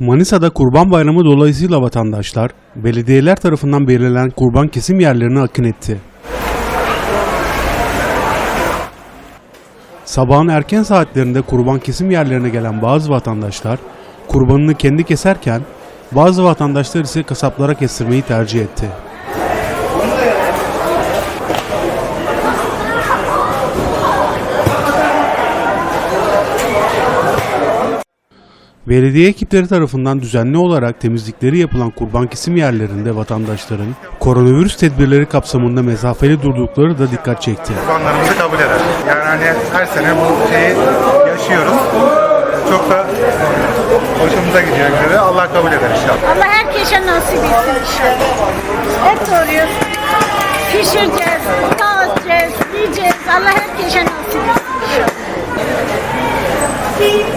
Manisa'da Kurban Bayramı dolayısıyla vatandaşlar belediyeler tarafından belirlenen kurban kesim yerlerine akın etti. Sabahın erken saatlerinde kurban kesim yerlerine gelen bazı vatandaşlar kurbanını kendi keserken bazı vatandaşlar ise kasaplara kestirmeyi tercih etti. Belediye ekipleri tarafından düzenli olarak temizlikleri yapılan kurban kesim yerlerinde vatandaşların koronavirüs tedbirleri kapsamında mesafeli durdukları da dikkat çekti. kurbanlarımızı kabul eder. Yani hani her sene bu şeyi yaşıyoruz. Çok da hoşumuza gidiyor göre Allah kabul eder inşallah. Allah herkese nasip etsin inşallah. Et doğruyoruz. Pişireceğiz, dağıtacağız, yiyeceğiz. Allah herkese nasip etsin.